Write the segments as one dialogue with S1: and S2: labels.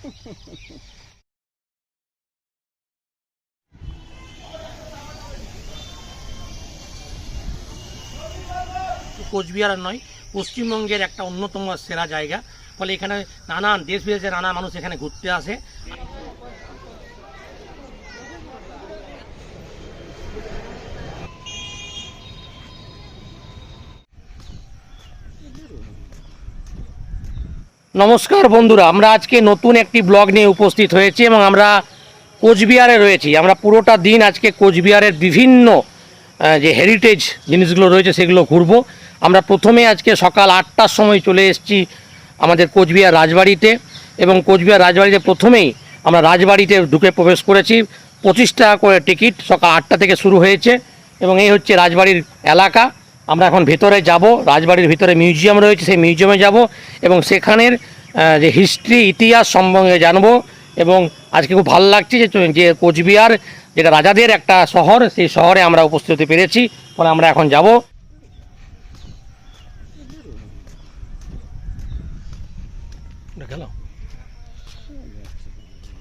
S1: কোচবিহার নয়, পশ্চিমবঙ্গের একটা অন্যতম সেরা জায়গা। ফলে এখানে নানান দেশ বিদেশের নানা মানুষ এখানে ঘুরতে আসে। নমস্কার বন্ধুরা, আমরা আজকে নতুন একটি ব্লগ নিয়ে উপস্থিত হয়েছি এবং আমরা কোচবিহারে রয়েছি। আমরা পুরোটা দিন আজকে কোচবিহারের বিভিন্ন যে হেরিটেজ জিনিসগুলো রয়েছে সেগুলো ঘুরবো। আমরা প্রথমে আজকে সকাল আটটার সময় চলে এসেছি আমাদের কোচবিহার রাজবাড়িতে এবং কোচবিহার রাজবাড়িতে প্রথমেই আমরা রাজবাড়িতে ঢুকে প্রবেশ করেছি। পঁচিশ টাকা করে টিকিট সকাল আটটা থেকে শুরু হয়েছে এবং এই হচ্ছে রাজবাড়ির এলাকা। আমরা এখন ভেতরে যাব, রাজবাড়ির ভিতরে মিউজিয়াম রয়েছে, সেই মিউজিয়ামে যাব এবং সেখানের যে হিস্ট্রি, ইতিহাস সম্বন্ধে জানব এবং আজকে খুব ভালো লাগছে যে যে কোচবিহার, যেটা রাজাদের একটা শহর, সেই শহরে আমরা উপস্থিত হতে পেরেছি, ফলে আমরা এখন যাব।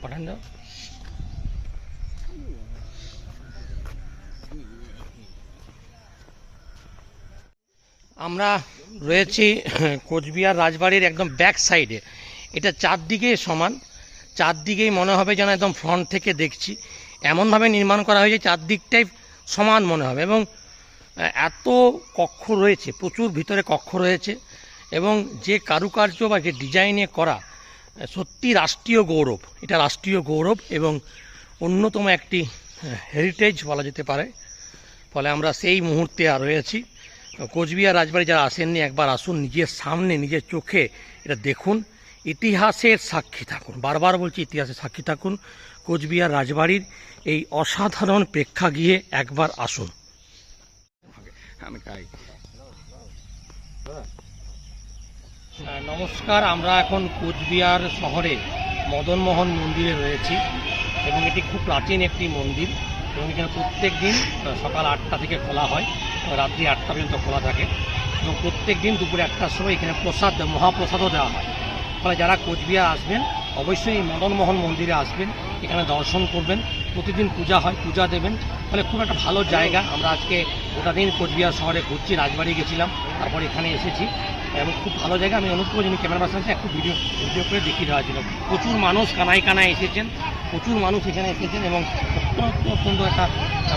S1: পাঠান দাও। আমরা রয়েছি কোচবিহার রাজবাড়ির একদম ব্যাক সাইডে এটা চারদিকে সমান, চারদিকেই মনে হবে যেন একদম ফ্রন্ট থেকে দেখছি। এমনভাবে নির্মাণ করা হয়েছে, চারদিকটাই সমান মনে হবে এবং এত কক্ষ রয়েছে, প্রচুর ভিতরে কক্ষ রয়েছে এবং যে কারুকার্য বা যে ডিজাইনে করা, সত্যি রাষ্ট্রীয় গৌরব, এটা রাষ্ট্রীয় গৌরব এবং অন্যতম একটি হেরিটেজ বলা যেতে পারে। ফলে আমরা সেই মুহূর্তে আর রয়েছি। কোচবিহার রাজবাড়ি যারা আসেননি, একবার আসুন, নিজের সামনে, নিজের চোখে এটা দেখুন। ইতিহাসের সাক্ষী থাকুন। বারবার বলছি, ইতিহাসের সাক্ষী থাকুন। কোচবিহার রাজবাড়ির এই অসাধারণ প্রেক্ষাগৃহে একবার আসুন। নমস্কার, আমরা এখন কোচবিহার শহরে মদনমোহন মন্দিরে রয়েছি এবং এটি খুব প্রাচীন একটি মন্দির। এবং এখানে প্রত্যেক দিন সকাল আটটা থেকে খোলা হয় রাত্রি আটটা পর্যন্ত খোলা থাকে। এবং প্রত্যেক দিন দুপুরে একটার সময় এখানে প্রসাদ, মহাপ্রসাদও দেওয়া হয়। ফলে যারা কোচবিহার আসবেন, অবশ্যই মদনমোহন মন্দিরে আসবেন, এখানে দর্শন করবেন, প্রতিদিন পূজা হয়, পূজা দেবেন। ফলে খুব একটা ভালো জায়গা। আমরা আজকে গোটা দিন কোচবিহার শহরে ঘুরছি, রাজবাড়ি গেছিলাম, তারপর এখানে এসেছি। এবং খুব ভালো জায়গা। আমি অনুরোধ করব যিনি ক্যামেরা পার্সন একটু ভিডিও ভিডিও করে দেখিয়ে দেওয়া ছিল প্রচুর মানুষ কানায় কানায় এসেছেন। প্রচুর মানুষ এখানে এসেছেন এবং অত্যন্ত অত্যন্ত একটা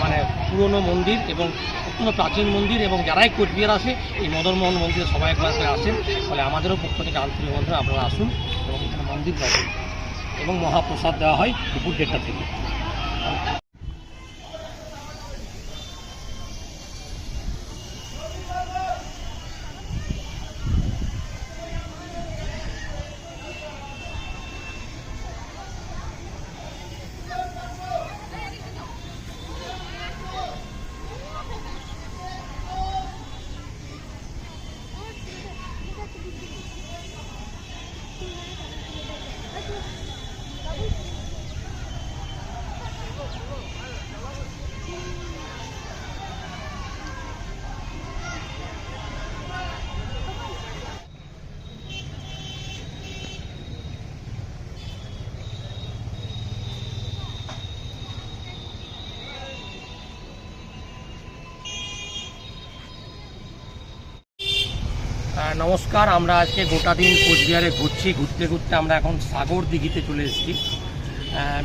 S1: মানে পুরনো মন্দির এবং অত্যন্ত প্রাচীন মন্দির এবং যারাই কোচবিহার আসে, এই মদনমোহন মন্দিরে সবাই একবার করে আসেন। ফলে আমাদেরও পক্ষ থেকে আন্তরিক বন্ধুরা আপনারা আসুন এবং এখানে মন্দির দর্শন এবং মহাপ্রসাদ দেওয়া হয় দুপুর দেড়টা থেকে নমস্কার, আমরা আজকে গোটা দিন কোচবিহারে ঘুরছি। ঘুরতে ঘুরতে আমরা এখন সাগর দিঘিতে চলে এসেছি।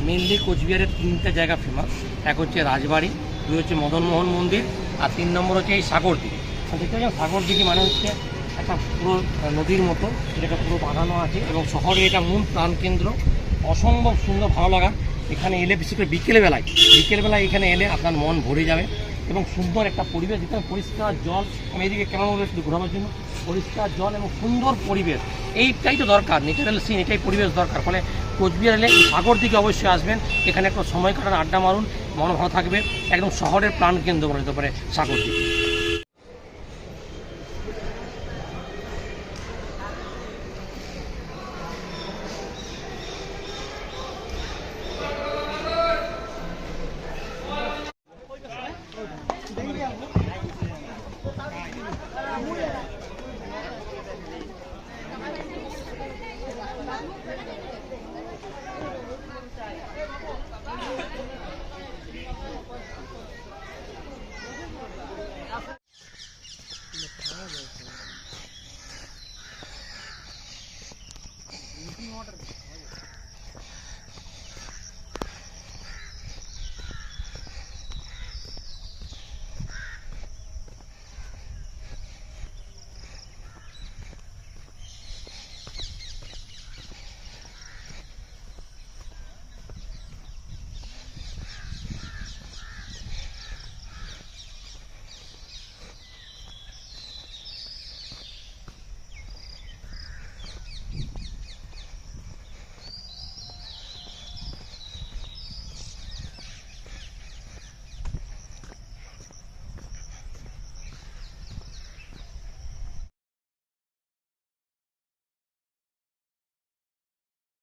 S1: মেনলি কোচবিহারের তিনটে জায়গা ফেমাস এক হচ্ছে রাজবাড়ি, দুই হচ্ছে মদনমোহন মন্দির, আর তিন নম্বর হচ্ছে এই সাগর দিঘি। দেখতে পাচ্ছেন, সাগর দিঘি মানে হচ্ছে একটা পুরো নদীর মতো এটাকে পুরো বাঁধানো আছে, এবং শহরে এটা মূল প্রাণকেন্দ্র অসম্ভব সুন্দর, ভালো লাগা। এখানে এলে বিশেষ করে বিকেলবেলায় বিকেলবেলায় এখানে এলে আপনার মন ভরে যাবে। এবং সুন্দর একটা পরিবেশ, যেখানে পরিষ্কার জল, আমি এদিকে কেমন হবে একটু ঘোরানোর জন্য, পরিষ্কার জল এবং সুন্দর পরিবেশ। এইটাই তো দরকার ন্যাচারাল সিন এটাই পরিবেশ দরকার। ফলে কোচবিহার এলে সাগর দিকে অবশ্যই আসবেন, এখানে একটা সময় কাটার আড্ডা মারুন, মন ভালো থাকবে, একদম শহরের প্রাণকেন্দ্র বলা যেতে পারে সাগর দিকে।
S2: 아, 뭐야?